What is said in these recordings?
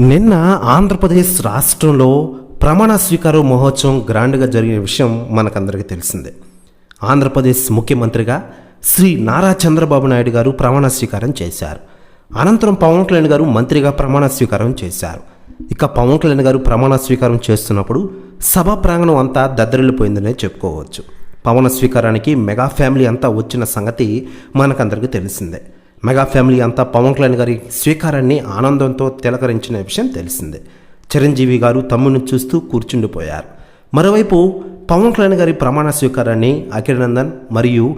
నిన్న ఆంధ్రప్రదేశ్ రాష్ట్రంలో ప్రమాణ స్వీకార మహోత్సవం గ్రాండ్గా జరిగిన విషయం మనకందరికీ తెలిసిందే. ఆంధ్రప్రదేశ్ ముఖ్యమంత్రిగా శ్రీ నారా చంద్రబాబు నాయుడు గారు ప్రమాణ స్వీకారం చేశారు. అనంతరం పవన్ కళ్యాణ్ గారు మంత్రిగా ప్రమాణ స్వీకారం చేశారు. ఇక పవన్ కళ్యాణ్ గారు ప్రమాణ స్వీకారం చేస్తున్నప్పుడు సభ ప్రాంగణం అంతా దద్దరిల్లిపోయిందనే చెప్పుకోవచ్చు. పవన స్వీకారానికి మెగా ఫ్యామిలీ అంతా వచ్చిన సంగతి మనకందరికీ తెలిసిందే. మెగా ఫ్యామిలీ అంతా పవన్ కళ్యాణ్ గారి స్వీకారాన్ని ఆనందంతో తిలకరించిన విషయం తెలిసిందే. చిరంజీవి గారు తమ్ముని చూస్తూ కూర్చుండిపోయారు. మరోవైపు పవన్ కళ్యాణ్ గారి ప్రమాణ స్వీకారాన్ని అఖిలనందన్ మరియు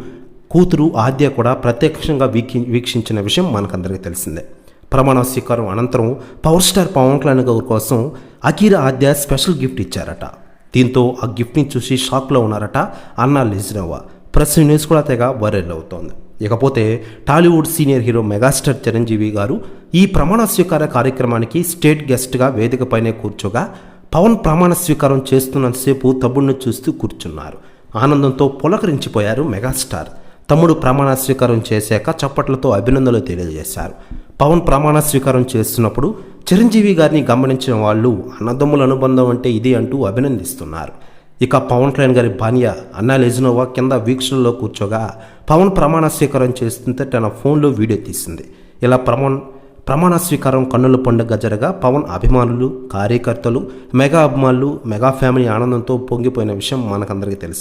కూతురు ఆద్య కూడా ప్రత్యక్షంగా వీక్షి వీక్షించిన విషయం మనకందరికీ తెలిసిందే. ప్రమాణ స్వీకారం అనంతరం పవర్ స్టార్ పవన్ కళ్యాణ్ గారి కోసం అకీర ఆద్య స్పెషల్ గిఫ్ట్ ఇచ్చారట. దీంతో ఆ గిఫ్ట్ని చూసి షాక్లో ఉన్నారట అన్నా లిజ్నోవా ప్రెస్ న్యూస్ కూడా తెగ వైరల్ అవుతోంది. ఇకపోతే Tollywood senior hero megastar Chiranjeevi garu ఈ ప్రమాణ స్వీకార కార్యక్రమానికి స్టేట్ గెస్ట్గా వేదికపైనే కూర్చోగా పవన్ ప్రమాణ స్వీకారం చేస్తున్నంతసేపు తమ్ముడిని చూస్తూ కూర్చున్నారు. ఆనందంతో పులకరించిపోయారు మెగాస్టార్. తమ్ముడు ప్రమాణ స్వీకారం చేశాక చప్పట్లతో అభినందనలు తెలియజేశారు. పవన్ ప్రమాణ స్వీకారం చేస్తున్నప్పుడు చిరంజీవి గారిని గమనించిన వాళ్ళు అన్నదమ్ముల అనుబంధం అంటే ఇది అంటూ అభినందిస్తున్నారు. ఇక పవన్ కళ్యాణ్ గారి భార్య అన్నా లెజినోవా కింద వీక్షణలో కూర్చోగా పవన్ ప్రమాణ స్వీకారం చేస్తుంటే తన ఫోన్లో వీడియో తీసింది. ఇలా ప్రమాణ ప్రమాణ స్వీకారం కన్నుల పండుగ జరగా పవన్ అభిమానులు కార్యకర్తలు మెగా అభిమానులు మెగా ఫ్యామిలీ ఆనందంతో పొంగిపోయిన విషయం మనకందరికీ తెలుసు.